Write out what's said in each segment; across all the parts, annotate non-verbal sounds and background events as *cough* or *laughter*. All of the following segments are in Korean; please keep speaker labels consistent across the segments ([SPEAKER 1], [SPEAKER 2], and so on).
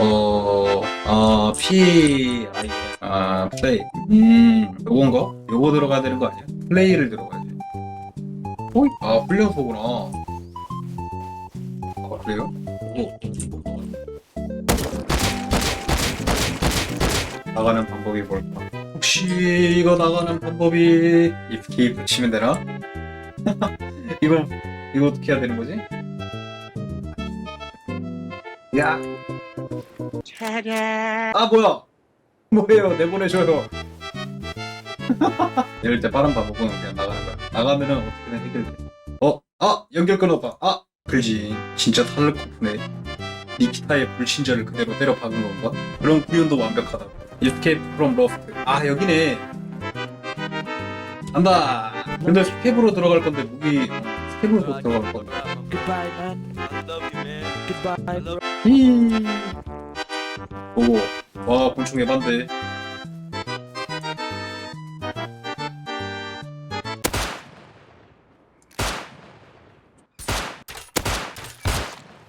[SPEAKER 1] 어, 아, P, I, 아, 플레이. 음, 요건가? 요거 들어가야 되는 거 아니야? 플레이를 들어가야지. 호이? 아, 훈련소구나. 아, 그래요? 오. 나가는 방법이 뭘까? 혹시 이거 나가는 방법이 이스키 붙이면 되나? *laughs* 이거, 이거 어떻게 해야 되는 거지? 야! 아 뭐야? 뭐예요? 내보내줘요. 이럴 때 빠른 방법은 그냥 나가는 거야. 나가면은 어떻게든 해결돼. 어? 아! 연결 끊었다. 아! 그지 진짜 탈르코프네 니키타의 불친절을 그대로 때려 박은 건가? 그런 구현도 완벽하다 Escape from Lost. 아 여기네. 간다. 근데 스캡으로 들어갈 건데 무기 스캡으로 들어갈 건데.
[SPEAKER 2] Goodbye,
[SPEAKER 1] 보고 와 곤충 에반데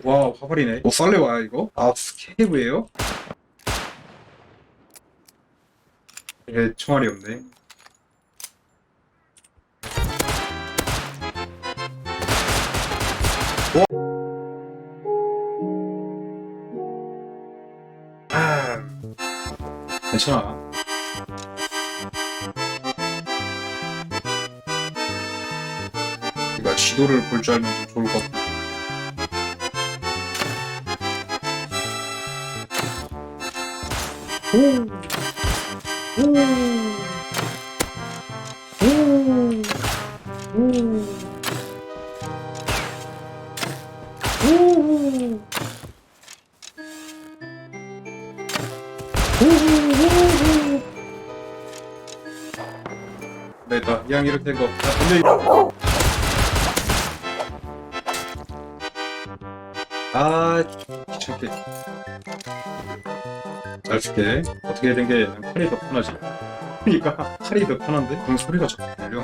[SPEAKER 1] 와 화발이네. 뭐 쌀래 와요 이거? 아 스케이브예요? 이게 총알이 없네. 아 괜찮아. 그러니까 지도를 볼 줄 알면 좀 좋을 것 같아 됐다 이왕 이렇게 된거 야, 근데 아 귀찮게. 잘 줄게. 어떻게 된게 칼이 더 편하지? 그러니까 칼이 더 편한데? 그럼 소리가 자꾸 들려.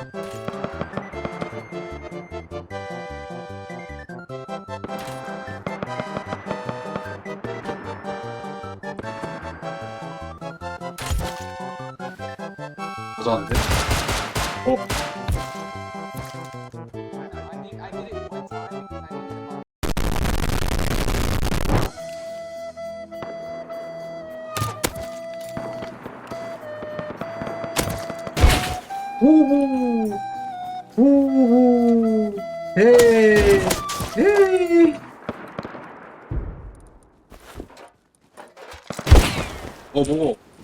[SPEAKER 1] 부자한데 우후 우후 에이 에이 어 뭐고?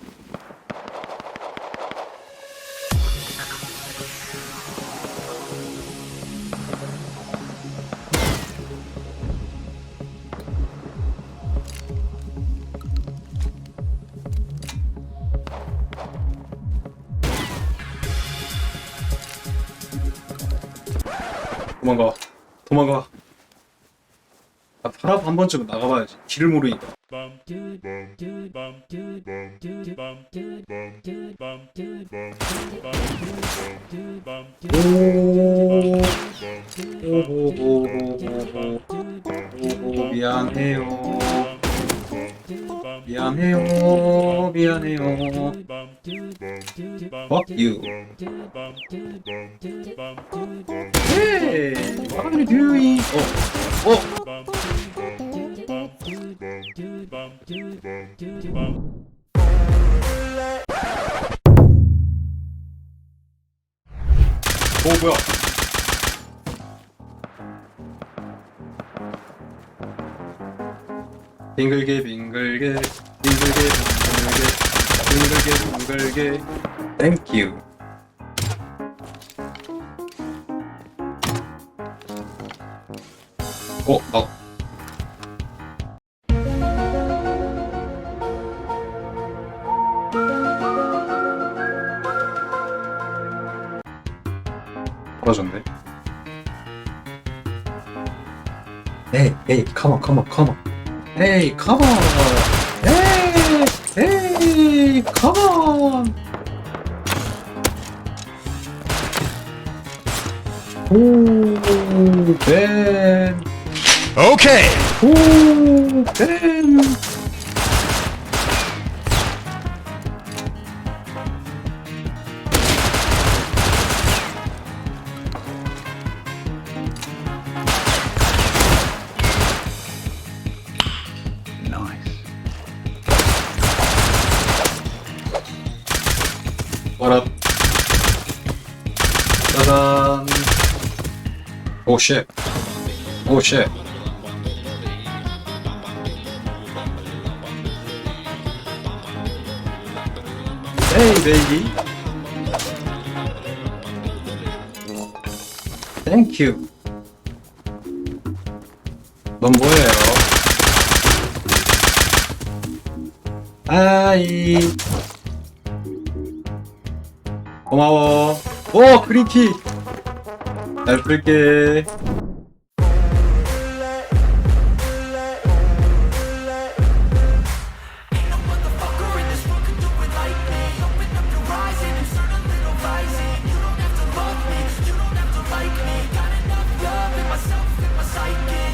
[SPEAKER 1] 도망가. 도망가. 아, 바람 한 번쯤은 나가봐야지. 길을 모르니까.
[SPEAKER 2] 오.
[SPEAKER 1] 오호호호호호호. 오호 미안해요. 미안해요 미안해요 Fuck you Hey What are you doing? 어 어. 오 뭐야 빙글게 빙글게 빙글게 빙글게 빙글게 빙글게. 땡큐 어? 나 떨어졌네. 에이 에이 컴온 컴온 컴온 Hey, come on! Hey! Hey! Come on! Ooh, Ben!
[SPEAKER 3] Okay!
[SPEAKER 1] Ooh, Ben! 짜잔. 오, 쉣. 오, 쉣. 에이, 베이비. 땡큐. 넌 뭐예요? 아이. 고마워. 오, 그린티. 잘 끌게.